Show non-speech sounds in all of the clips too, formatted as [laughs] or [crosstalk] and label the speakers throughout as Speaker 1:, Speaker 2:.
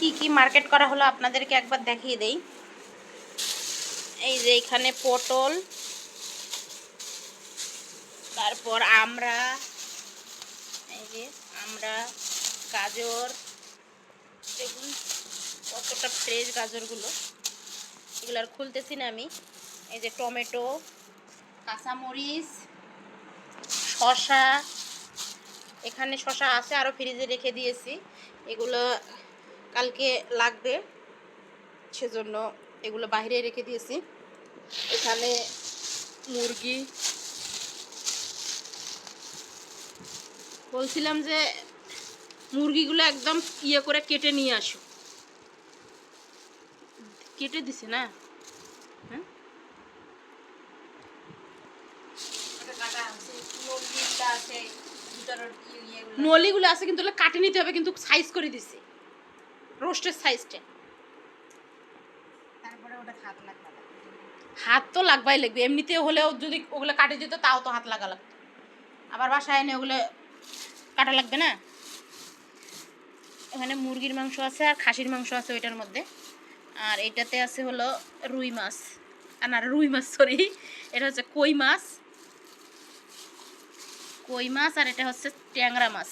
Speaker 1: কি কি মার্কেট করা হলো আপনাদেরকে একবার দেখিয়ে দেই। এই যে এখানে পটল, তারপর আমরা, এই যে আমরা গাজর, দেখুন কতটা ফ্রেশ গাজরগুলো। এগুলো আর খুলতেছি না আমি। এই যে টমেটো, কাঁচামরিচ শশা এখানে শশা আছে আরও ফ্রিজে রেখে দিয়েছি। এগুলো কালকে লাগবে সেজন্য এগুলো বাইরে রেখে দিয়েছি। এখানে মুরগি। বলছিলাম যে মুরগিগুলো একদম ইয়ে করে কেটে নিয়ে আসো। কেটে দিছে না? হ্যাঁ? নলিগুলো আছে কিন্তু কাটে নিতে হবে কিন্তু সাইজ করে দিছে। রোস্টের সাইজটা
Speaker 2: হাত
Speaker 1: তো লাগবাই লাগবে। এমনিতে হলেও যদি ওগুলো কাটে দিত তাও তো হাত লাগা লাগতো। আবার বাসায় এনে ওগুলো কাটা লাগবে না? এখানে মুরগির মাংস আছে আর খাসির মাংস আছে ওইটার মধ্যে। আর এটাতে আছে হলো রুই মাছ। আর না রুই মাছ সরি এটা হচ্ছে কই মাছ। কই মাছ আর এটা হচ্ছে ট্যাংরা মাছ।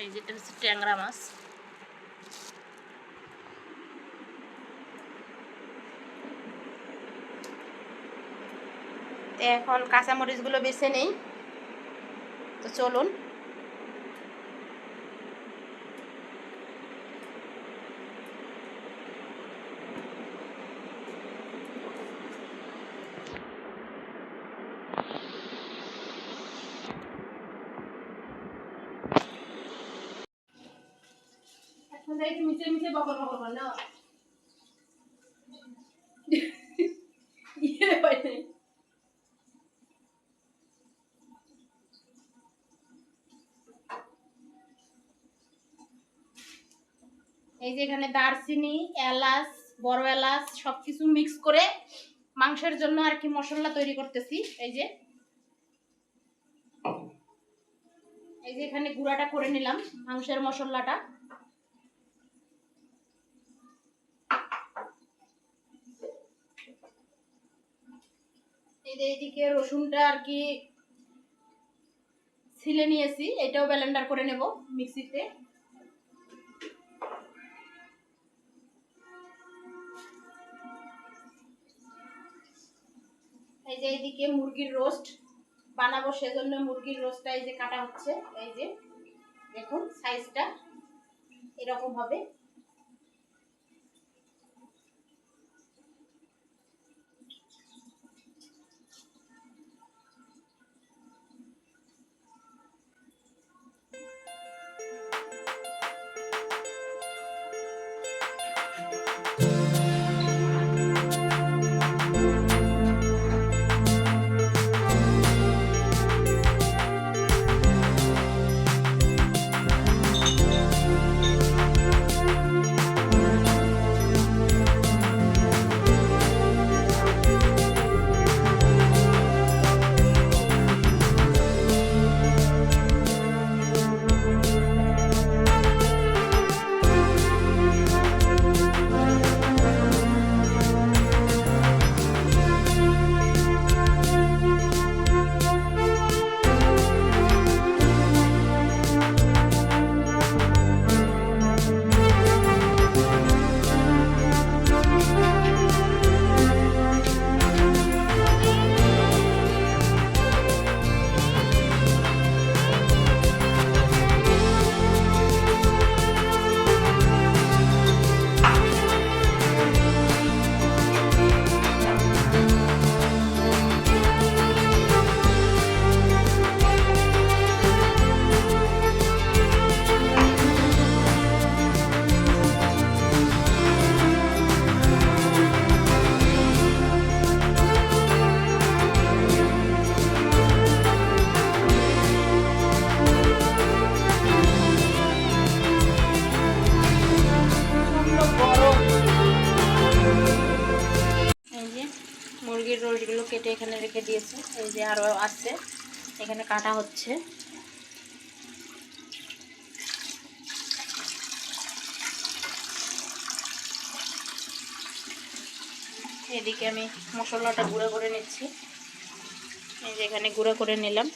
Speaker 1: এই হচ্ছে ট্যাংরা মাছ। এখন এখন কাঁচামরিচগুলো বেছে নেই। তো চলুন। যাই মিশে না? ইয়ে এই যে এখানে দারচিনি, এলাচ, বড় এলাচ সব কিছু মিক্স করে মাংসের জন্য আর কি মশলা তৈরি করতেছি, এই যে। এই যে এখানে গুঁড়াটা করে নিলাম, মাংসের মশলাটা। এইদিকে রসুনটা আর কি ছিলে নিয়েছি, এটাও ব্লেন্ডার করে নেব মিক্সিতে। এই যে এইদিকে মুরগির রোস্ট বানাবো সেজন্য মুরগির রোস্টটা এই যে কাটা হচ্ছে, এই যে দেখুন সাইজটা এরকম হবে। মুরগির রোলগুলো কেটে এখানে রেখে দিয়েছে। এই যে আরও আছে। এখানে কাটা হচ্ছে। এদিকে আমি মশলাটা গুঁড়া করে নিচ্ছি। এই যে এখানে গুঁড়া করে নিলাম।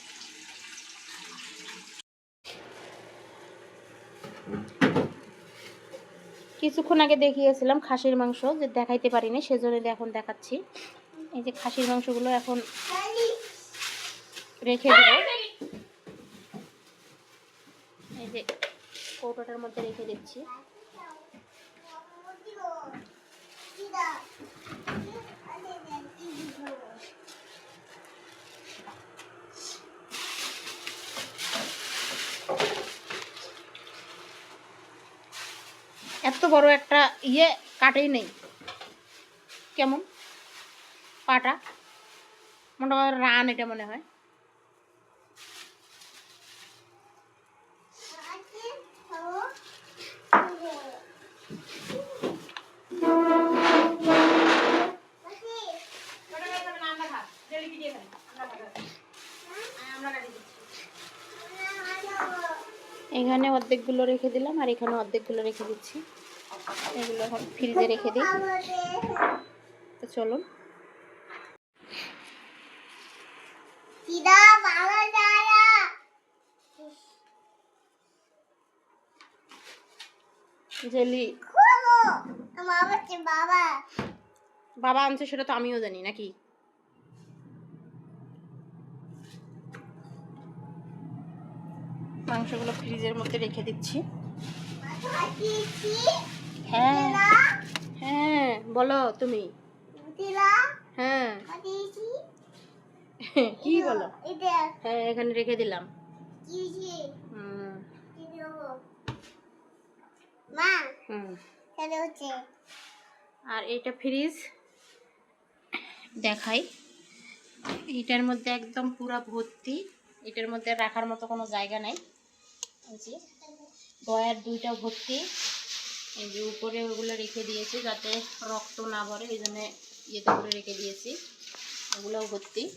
Speaker 1: কিছুক্ষণ আগে দেখিয়েছিলাম খাসির মাংস, যে দেখাইতে পারিনি সেজন্য এখন দেখাচ্ছি। এই যে খাসির মাংসগুলো এখন রেখে দেবো। এই যে কৌটোটার মধ্যে রেখে দিচ্ছি। এত বড় একটা ইয়ে কাটেই নেই। কেমন? পাটা। মনে রান এটা মনে হয়। এখানে অর্ধেকগুলো রেখে দিলাম আর এখানে অর্ধেকগুলো রেখে দিচ্ছি। এগুলো এখন ফ্রিজে রেখে দিই। তো চলুন। জেলি।
Speaker 2: বাবা।
Speaker 1: বাবা আনছে সেটা তো আমিও জানি নাকি? মাংসগুলো ফ্রিজের মধ্যে রেখে দিচ্ছি। হ্যাঁ। হ্যাঁ বলো তুমি। হ্যাঁ। [laughs] কি বলো? হ্যাঁ এখানে রেখে দিলাম। আর এটা ফ্রিজ। দেখাই। এটার মধ্যে একদম পুরা ভর্তি। এটার মধ্যে রাখার মতো কোনো জায়গা নাই। যে দুইটা ভর্তি। এই যে উপরে ওগুলো রেখে দিয়েছি যাতে রক্ত না ভরে। এই জন্য ইয়েতে করে রেখে দিয়েছি। ওগুলোও ভর্তি।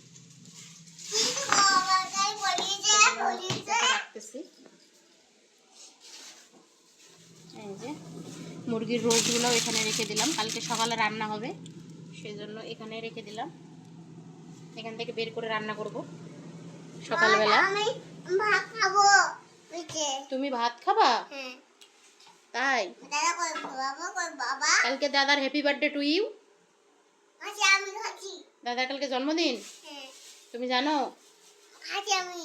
Speaker 1: রাখতেছি এই যে মুরগির রোজগুলো এখানে রেখে দিলাম। কালকে সকালে রান্না হবে সেই জন্য এখানে রেখে দিলাম। এখান থেকে বের করে রান্না করব সকালবেলা।
Speaker 2: আমি ভাত খাব।
Speaker 1: তুমি ভাত খাবা?
Speaker 2: হ্যাঁ।
Speaker 1: তাই? কালকে দাদার হ্যাপি বার্থডে টু ইউ দাদার কালকে জন্মদিন?
Speaker 2: হ্যাঁ।
Speaker 1: তুমি জানো?
Speaker 2: আমি।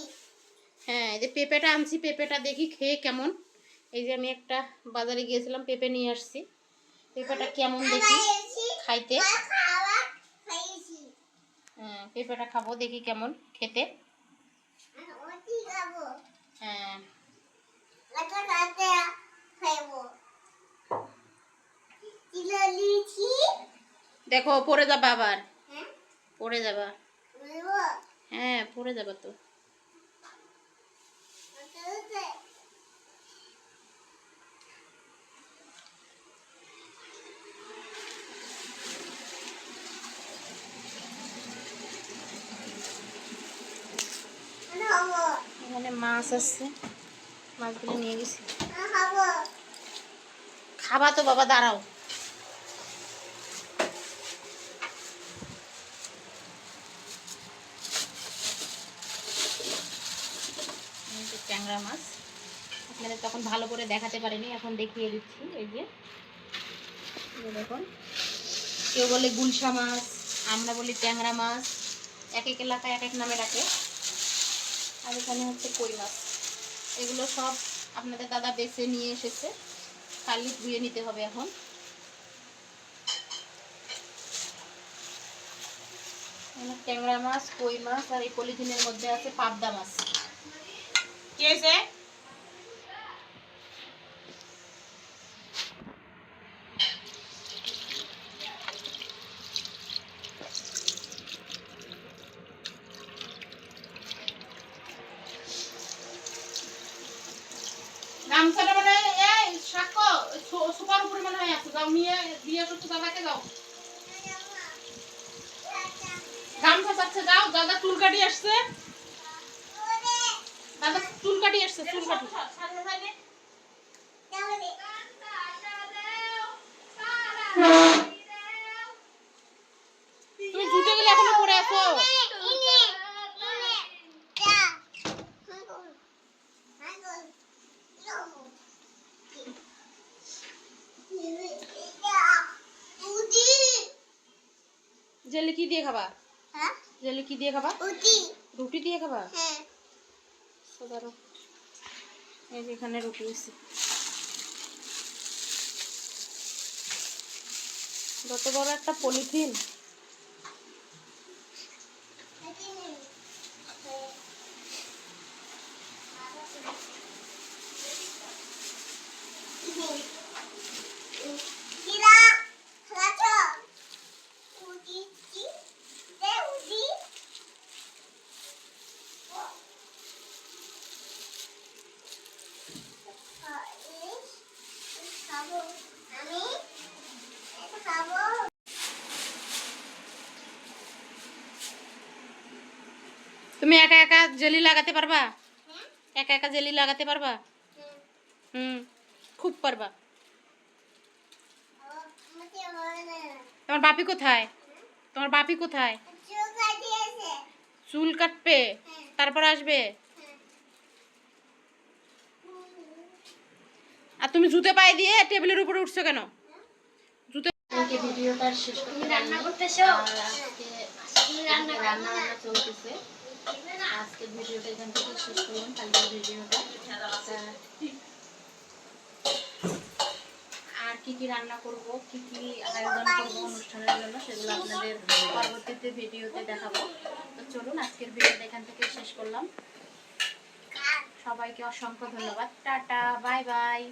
Speaker 1: হ্যাঁ এই যে পেঁপেটা আনছি পেঁপেটা দেখি খেয়ে কেমন। এই যে আমি একটা বাজারে গিয়েছিলাম পেঁপে নিয়ে আসছি। পেঁপেটা কেমন দেখি খাইতে? হ্যাঁ পেঁপেটা খাব দেখি কেমন খেতে। হ্যাঁ।
Speaker 2: লিচি।
Speaker 1: দেখো পড়ে যাবা আবার।
Speaker 2: হ্যাঁ?
Speaker 1: পড়ে যাবা? হ্যাঁ পড়ে যাবা তো
Speaker 2: ওটা খাব
Speaker 1: এখানে মাছ আছে। মাছগুলো নিয়ে গেছি।
Speaker 2: খাব
Speaker 1: তো বাবা, দাঁড়াও। ট্যাংরা মাছ। আপনাদের তখন ভালো করে দেখাতে পারিনি, এখন দেখিয়ে দিচ্ছি। এই যে দেখুন। কেউ বলে গুলশা মাছ, আমরা বলি ট্যাংরা মাছ। এক এক এলাকায় এক এক নামে ডাকে। আর এখানে হচ্ছে কই মাছ। এগুলো সব আপনাদের দাদা বেছে নিয়ে এসেছে। খালি ধুয়ে নিতে হবে এখন। ট্যাংরা মাছ, কই মাছ আর এই পলিথিনের মধ্যে আছে পাবদা মাছ। কে হয়েছে গামছাটা মানে এই শাকো সুপার উপরে যাও দিয়ে আসো দাদাকে দাও। গামছা চাচ্ছে দাও, দাদা চুল কাটি আসছে। দাদা চুল কাটি আসছে চুল কাটি
Speaker 2: তাহলে
Speaker 1: দিয়ে খাবা?
Speaker 2: হ্যাঁ?
Speaker 1: জেলি কি দিয়ে খাবা?
Speaker 2: রুটি।
Speaker 1: রুটি দিয়ে খাবা?
Speaker 2: হ্যাঁ।
Speaker 1: এই যে এখানে রুটি আছে যত বড় একটা পলিথিন তুমি একা একা জেলি লাগাতে পারবা?
Speaker 2: হ্যাঁ
Speaker 1: একা একা জেলি লাগাতে পারবা? হুম খুব পারবা। তোমার বাপি কোথায়? তোমার বাপি কোথায়? চুল কাটবে? তারপর আসবে? আর তুমি জুতো পায়ে দিয়ে টেবিলের উপরে উঠছো কেন? জুতে ভিডিওটা শেষ করতে
Speaker 2: রান্না করতেছো?
Speaker 1: আর কি কি রান্না করব, কি কি আয়োজন করব অনুষ্ঠানের জন্য সেগুলো আপনাদের পরবর্তীতে ভিডিওতে দেখাবো। তো চলুন, আজকের ভিডিওটা এখান থেকে শেষ করলাম। সবাইকে অসংখ্য ধন্যবাদ। Tata, bye bye.